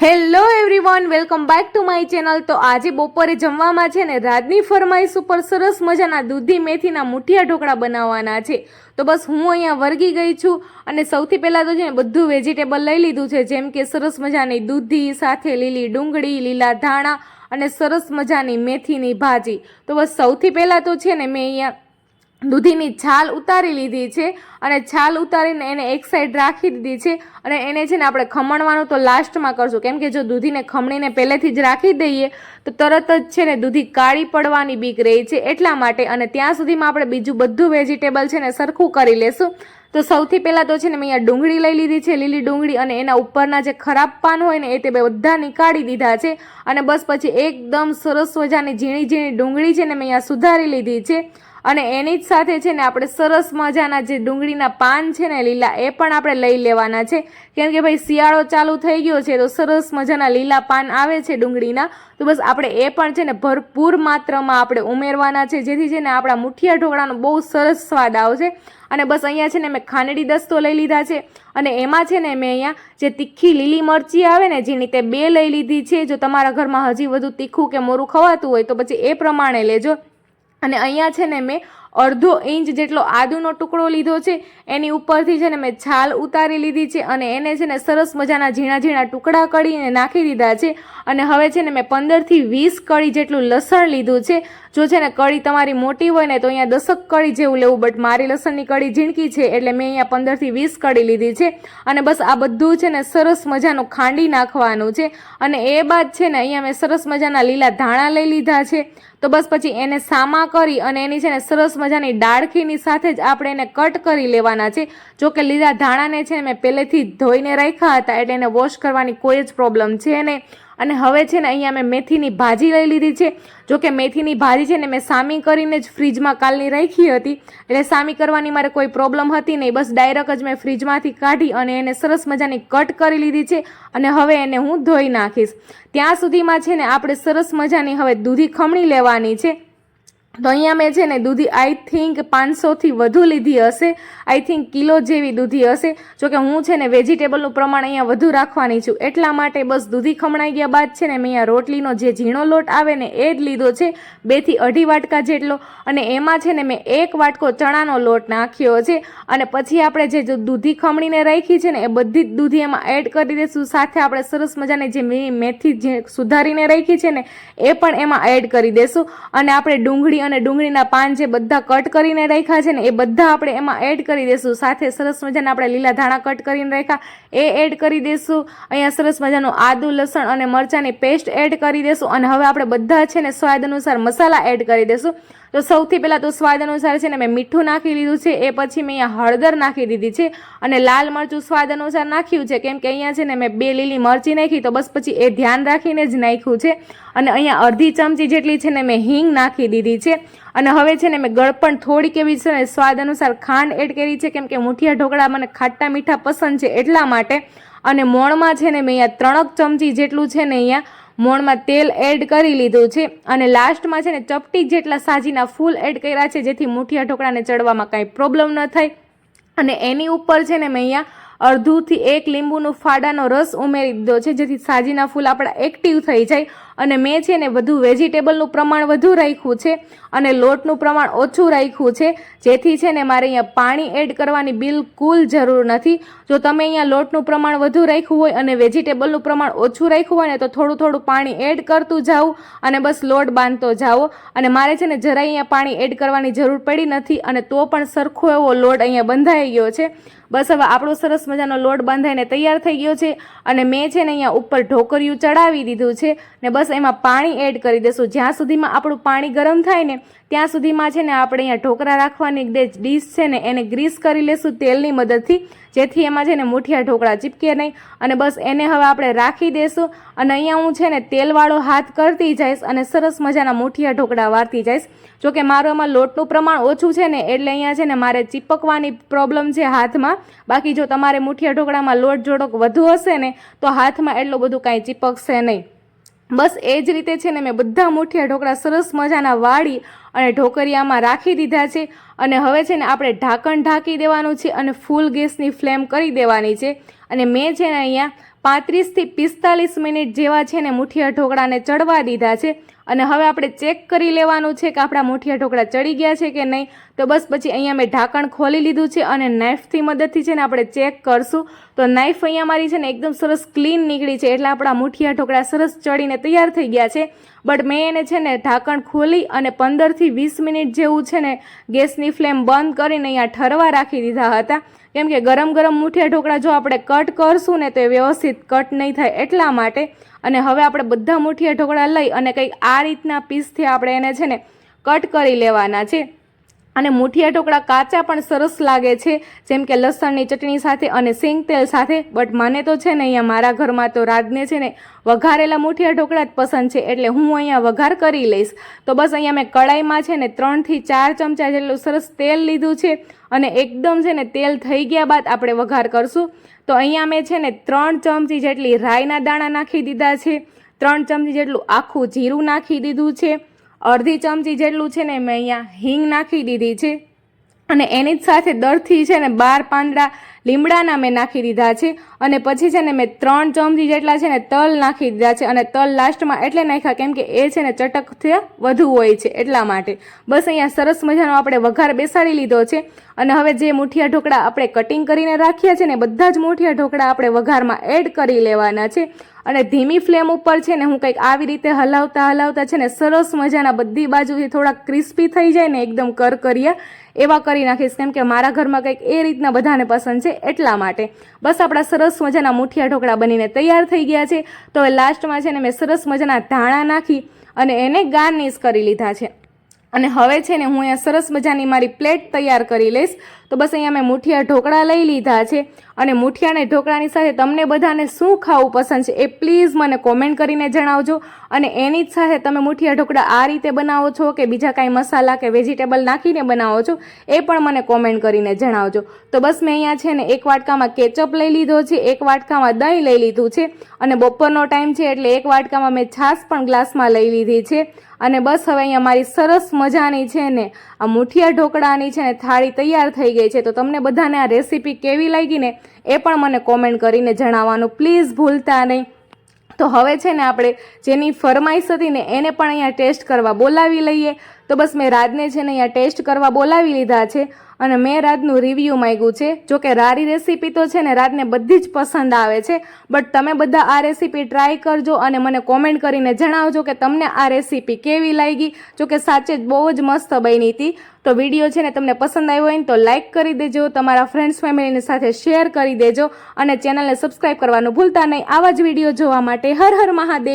Hello everyone welcome back to my channel તો આજે બપોરે જમવામાં છે ને રાજની ફરમાઈશ ઉપર સરસ મજાના દૂધી, મેથીના મુઠિયા ઢોકળા બનાવવાના છે. તો બસ હું અહીંયા વર્ગી ગઈ છું અને સૌથી પહેલાં તો છે ને બધું વેજીટેબલ લઈ લીધું છે. જેમ કે સરસ મજાની દૂધી, સાથે લીલી ડુંગળી, લીલા ધાણા અને સરસ મજાની મેથીની ભાજી. તો બસ સૌથી પહેલાં તો છે ને મેં અહીંયા દૂધીની છાલ ઉતારી લીધી છે અને છાલ ઉતારીને એને એક સાઈડ રાખી દીધી છે અને એને છે ને આપણે ખમણવાનું તો લાસ્ટમાં કરશું. કેમ કે જો દૂધીને ખમણીને પહેલેથી જ રાખી દઈએ, તો તરત જ છે ને દૂધી કાળી પડવાની બીક રહી છે એટલા માટે અને ત્યાં સુધીમાં આપણે બીજું બધું વેજીટેબલ છે ને સરખું કરી લેશું. તો સૌથી પહેલાં તો છે ને મેં અહીંયા ડુંગળી લઈ લીધી છે, લીલી ડુંગળી અને એના ઉપરના જે ખરાબ પાન હોય ને એ તે બધા નીકાળી દીધા છે અને બસ પછી એકદમ સરસ મજાની ઝીણી ઝીણી ડુંગળી છે ને મેં અહીંયા સુધારી લીધી છે. અને એની જ સાથે છે ને આપણે સરસ મજાના જે ડુંગળીના પાન છે ને લીલા, એ પણ આપણે લઈ લેવાના છે. કેમ કે ભાઈ, શિયાળો ચાલુ થઈ ગયો છે તો સરસ મજાના લીલા પાન આવે છે ડુંગળીના. તો બસ આપણે એ પણ છે ને ભરપૂર માત્રામાં આપણે ઉમેરવાના છે, જેથી છે ને આપણા મુઠિયા ઢોકળાનો બહુ સરસ સ્વાદ આવશે. અને બસ અહીંયા છે ને મેં ખાંડડી દસ્તો લઈ લીધા છે. અને એમાં છે ને મેં અહીંયા જે તીખી લીલી મરચી આવે ને, જેની તે બે લઈ લીધી છે. જો તમારા ઘરમાં હજી વધુ તીખું કે મોરું ખવાતું હોય તો પછી એ પ્રમાણે લેજો. અને અહીંયા છે ને મેં અડધો ઇંચ જેટલો આદુનો ટુકડો લીધો છે, એની ઉપરથી છે ને મેં છાલ ઉતારી લીધી છે અને એને છે ને સરસ મજાના ઝીણા ઝીણા ટુકડા કરીને નાખી દીધા છે અને હવે છે ને મેં પંદરથી વીસ કળી જેટલું લસણ લીધું છે. જો છે ને કળી તમારી મોટી હોય ને તો અહીંયા દસક કળી જેવું લેવું, બટ મારી લસણની કળી ઝીણકી છે એટલે મેં અહીંયા પંદરથી વીસ કળી લીધી છે અને બસ આ બધું છે ને સરસ મજાનું ખાંડી નાખવાનું છે અને એ બાદ છે ને અહીંયા મેં સરસ મજાના લીલા ધાણા લઈ લીધા છે. તો બસ પછી એને સામા કરી અને એની છે ને સરસ મજાની ડાળખીની સાથે જ આપણે એને કટ કરી લેવાના છે. જો કે લીલા ધાણાને છે મેં પહેલેથી ધોઈને રાખ્યા હતા એટલે એને વોશ કરવાની કોઈ જ પ્રોબ્લેમ છે નહીં. અને હવે છે ને અહીંયા મેં મેથીની ભાજી લઈ લીધી છે. જો કે મેથીની ભાજી છે ને મેં સામી કરીને જ ફ્રીજમાં કાલની રાખી હતી. એટલે સામી કરવાની મારે કોઈ પ્રોબ્લેમ હતી નહીં. બસ ડાયરેક્ટ જ મેં ફ્રીજમાંથી કાઢી અને એને સરસ મજાની કટ કરી લીધી છે અને હવે એને હું ધોઈ નાખીશ. ત્યાં સુધીમાં છે ને આપણે સરસ મજાની હવે દૂધી ખમણી લેવાની છે. તો અહીંયા મેં છે ને દૂધી આઈ થિંક પાંચસોથી વધુ લીધી હશે. આઈ થિંક કિલો જેવી દૂધી હશે. જો કે હું છે ને વેજીટેબલનું પ્રમાણ અહીંયા વધુ રાખવાની છું. એટલા માટે બસ દૂધી ખમણાઈ ગયા બાદ છે ને મેં અહીંયા રોટલીનો જે ઝીણો લોટ આવે ને એ જ લીધો છે. બેથી અઢી વાટકા જેટલો. અને એમાં છે ને મેં એક વાટકો ચણાનો લોટ નાખ્યો છે. અને પછી આપણે જે દૂધી ખમણીને રાખી છે ને એ બધી જ દૂધી એમાં એડ કરી દઈશું. સાથે આપણે સરસ મજાની જે મેથી જે સુધારીને રાખી છે ને એ પણ એમાં એડ કરી દઈશું. અને આપણે ડુંગળી અને ડુંગળીના પાન જે બધા કટ કરીને રાખ્યા છે ને, એ બધા આપણે એમાં એડ કરી દઈશું સાથે સરસ મજાના આપણે લીલા ધાણા કટ કરીને રાખ્યા. એ એડ કરી દઈશું અહીંયા સરસ મજાનું આદુ, લસણ અને મરચાંની પેસ્ટ એડ કરી દઈશું અને હવે આપણે બધા છે ને સ્વાદ અનુસાર મસાલા એડ કરી દઈશું તો સૌથી પહેલાં તો સ્વાદ અનુસાર છે ને મેં મીઠું નાખી લીધું છે, એ પછી મેં અહીંયા હળદર નાખી દીધી છે અને લાલ મરચું સ્વાદ અનુસાર નાખ્યું છે. કેમ કે અહીંયા છે ને મેં બે લીલી મરચી નાખી, તો બસ પછી એ ધ્યાન રાખીને જ નાખ્યું છે. અને અહીંયા અડધી ચમચી જેટલી છે ને મેં હિંગ નાખી દીધી છે. અને હવે છે ને મેં ગળપણ થોડીક એવી છે ને સ્વાદ અનુસાર ખાંડ એડ કરી છે. કેમ કે મુઠિયા ઢોકળા મને ખાટા મીઠા પસંદ છે એટલા માટે. અને મોણમાં છે ને મેં અહીંયા ત્રણક ચમચી જેટલું છે ને અહીંયા મોણમાં તેલ એડ કરી લીધું છે અને લાસ્ટમાં છે ને ચપટી જેટલા સાજીના ફૂલ એડ કર્યા છે, જેથી મુઠિયા ઢોકળાને ચડવામાં કાંઈ પ્રોબ્લેમ ન થાય. અને એની ઉપર છે ને મેં અહીંયા અડધુંથી એક લીંબુનું ફાડાનો રસ ઉમેરી દીધો છે, જેથી સાજીના ફૂલ આપણા એક્ટિવ થઈ જાય. અને મેં છે ને વધુ વેજીટેબલનું પ્રમાણ વધુ રાખ્યું છે અને લોટનું પ્રમાણ ઓછું રાખ્યું છે. જેથી છે ને મારે અહીંયા પાણી એડ કરવાની બિલકુલ જરૂર નથી. જો તમે અહીંયા લોટનું પ્રમાણ વધુ રાખ્યું હોય અને વેજીટેબલનું પ્રમાણ ઓછું રાખ્યું હોય ને તો થોડું થોડું પાણી એડ કરતું જાઓ અને બસ લોટ બાંધતો જાઓ. અને મારે છે ને જરાય અહીંયા પાણી એડ કરવાની જરૂર પડી નથી અને તો પણ સરખો એવો લોટ અહીંયા બંધાઈ ગયો છે. બસ હવે આપણો સરસ મજાનો લોટ બાંધાઈને તૈયાર થઈ ગયો છે અને મેં છે ને અહીંયા ઉપર ઢોકરિયું ચડાવી દીધું છે. ને બસ એમાં પાણી એડ કરી દઈશું જ્યાં સુધીમાં આપણું પાણી ગરમ થાય ને, ત્યાં સુધીમાં છે ને આપણે અહીંયા ઢોકળા રાખવાની ડીશ છે ને, એને ગ્રીસ કરી લેશું તેલની મદદથી. જેથી એમાં છે ને મુઠિયા ઢોકળા ચીપકે નહીં. અને બસ એને હવે આપણે રાખી દઈશું અને અહીંયા હું છે ને તેલવાળો હાથ કરતી જઈશ અને સરસ મજાના મુઠિયા ઢોકળા વારતી જઈશ. જોકે મારું એમાં લોટનું પ્રમાણ ઓછું છે ને, એટલે અહીંયા છે ને મારે ચીપકવાની પ્રોબ્લેમ છે હાથમાં. બાકી જો તમારે મુઠિયા ઢોકળામાં લોટ જોડોક વધુ હશે ને, તો હાથમાં એટલું બધું કાંઈ ચીપકશે નહીં. બસ એ જ રીતે છે ને મેં બધા મુઠિયા ઢોકળા સરસ મજાના વાળી અને ઢોકરિયામાં રાખી દીધા છે. અને હવે છે ને આપણે ઢાંકણ ઢાંકી દેવાનું છે અને ફૂલ ગેસની ફ્લેમ કરી દેવાની છે. અને મેં છે ને અહીંયા પાંત્રીસથી પિસ્તાલીસ મિનિટ જેવા છે ને મુઠિયા ઢોકળાને ચડવા દીધા છે. અને હવે આપણે ચેક કરી લેવાનું છે કે આપણા મુઠિયા ઢોકળા ચડી ગયા છે કે નહીં. તો બસ પછી અહીંયા મેં ઢાંકણ ખોલી લીધું છે અને નાઇફથી મદદથી છે ને આપણે ચેક કરશું. તો નાઇફ અહીંયા મારી છે ને એકદમ સરસ ક્લીન નીકળી છે. એટલે આપણા મુઠિયા ઢોકળા સરસ ચડીને તૈયાર થઈ ગયા છે. બટ મેં એને છે ને ઢાંકણ ખોલી અને પંદરથી વીસ મિનિટ જેવું છે ને ગેસની ફ્લેમ બંધ કરીને અહીંયા ઠરવા રાખી દીધા હતા. કેમ કે ગરમ ગરમ મૂઠિયા ઢોકળા જો આપણે કટ કરશું ને તો એ વ્યવસ્થિત કટ નહીં થાય એટલા માટે. અને હવે આપણે બધા મૂઠિયા ઢોકળા લઈ અને કંઈક આ રીતના પીસથી આપણે એને છે ને કટ કરી લેવાના છે. અને મુઠિયા ઢોકળા કાચા પણ સરસ લાગે છે. જેમ કે લસણની ચટણી સાથે અને સિંગ તેલ સાથે. બટ મને તો છે ને અહીંયા મારા ઘરમાં તો રાતને છે ને વઘારેલા મુઠિયા ઢોકળા જ પસંદ છે. એટલે હું અહીંયા વઘાર કરી લઈશ. તો બસ અહીંયા મેં કડાઈમાં છે ને ત્રણથી ચાર ચમચા જેટલું સરસ તેલ લીધું છે. અને એકદમ છે ને તેલ થઈ ગયા બાદ આપણે વઘાર કરશું. તો અહીંયા મેં છે ને ત્રણ ચમચી જેટલી રાઈના દાણા નાખી દીધા છે. ત્રણ ચમચી જેટલું આખું જીરું નાખી દીધું છે. અડધી ચમચી જેટલું છે ને મેં અહીંયા હિંગ નાખી દીધી છે. અને એની જ સાથે દરથી છે ને બાર પાંદડા લીમડાના મેં નાખી દીધા છે. અને પછી છે ને મેં ત્રણ ચમચી જેટલા છે ને તલ નાખી દીધા છે. અને તલ લાસ્ટમાં એટલે નાખ્યા કેમ કે એ છે ને ચટકથી વધુ હોય છે એટલા માટે. બસ અહીંયા સરસ મજાનો આપણે વઘાર બેસાડી લીધો છે. અને હવે જે મુઠિયા ઢોકળા આપણે કટિંગ કરીને રાખ્યા છે ને બધા જ મુઠિયા ઢોકળા આપણે વઘારમાં એડ કરી લેવાના છે. અને ધીમી ફ્લેમ ઉપર છે ને હું કંઈક આવી રીતે હલાવતા હલાવતા છે ને સરસ મજાના બધી બાજુથી થોડા ક્રિસ્પી થઈ જાય ને એકદમ કરકરિયા એવા કરી નાખીશ. કેમ કે મારા ઘરમાં કંઈક એ રીતના બધાને પસંદ છે એટલા માટે. બસ આપણા સરસ મજાના મુઠિયા ઢોકળા બનીને તૈયાર થઈ ગયા છે. તો હવે લાસ્ટમાં છે ને મેં સરસ મજાના ધાણા નાખી અને એને ગાર્નિશ કરી લીધા છે. અને હવે છે ને હું અહીંયા સરસ મજાની મારી પ્લેટ તૈયાર કરી લઈશ. તો બસ અહીંયા મેં મુઠિયા ઢોકળા લઈ લીધા છે અને મુઠિયાને ઢોકળાની સાથે તમને બધાને શું ખાવું પસંદ છે એ પ્લીઝ મને કોમેન્ટ કરીને જણાવજો. અને એની જ સાથે તમે મુઠિયા ઢોકળા આ રીતે બનાવો છો કે બીજા કાંઈ મસાલા કે વેજીટેબલ નાખીને બનાવો છો એ પણ મને કોમેન્ટ કરીને જણાવજો. તો બસ મેં અહીંયા છે ને એક વાટકામાં કેચઅપ લઈ લીધો છે, એક વાટકામાં દહીં લઈ લીધું છે અને બપોરનો ટાઈમ છે એટલે એક વાટકામાં મેં છાશ પણ ગ્લાસમાં લઈ લીધી છે. અને બસ હવે અહીંયા મારી સરસ મજાની છે ને આ મુઠિયા ઢોકળાની છે ને થાળી તૈયાર થઈ ગઈ છે. તો તમને બધાને આ રેસીપી કેવી લાગી ને એ પણ મને કોમેન્ટ કરીને જણાવવાનું. પ્લીઝ ભૂલતા નહીં. તો હવે છે ને આપણે જેની ફરમાઈશ હતી ને એને પણ અહીંયા ટેસ્ટ કરવા બોલાવી લઈએ. તો બસ મેં રાજને છે ને અહીંયા ટેસ્ટ કરવા બોલાવી લીધા છે. અને મેં રાજનું રિવ્યૂ માગ્યું છે. જો કે રારી રેસીપી તો છે ને રાજને બધી જ પસંદ આવે છે. બટ તમે બધા આ રેસીપી ટ્રાય કરજો અને મને કોમેન્ટ કરીને જણાવજો કે તમને આ રેસીપી કેવી લાગી. જો કે સાચે જ બહુ જ મસ્ત બની હતી. તો વીડિયો છે ને તમને પસંદ આવ્યો હોય ને તો લાઇક કરી દેજો. તમારા ફ્રેન્ડ્સ ફેમિલીની સાથે શેર કરી દેજો. અને ચેનલને સબસ્ક્રાઈબ કરવાનું ભૂલતા નહીં. આવા જ વીડિયો જોવા માટે હર હર મહાદેવ.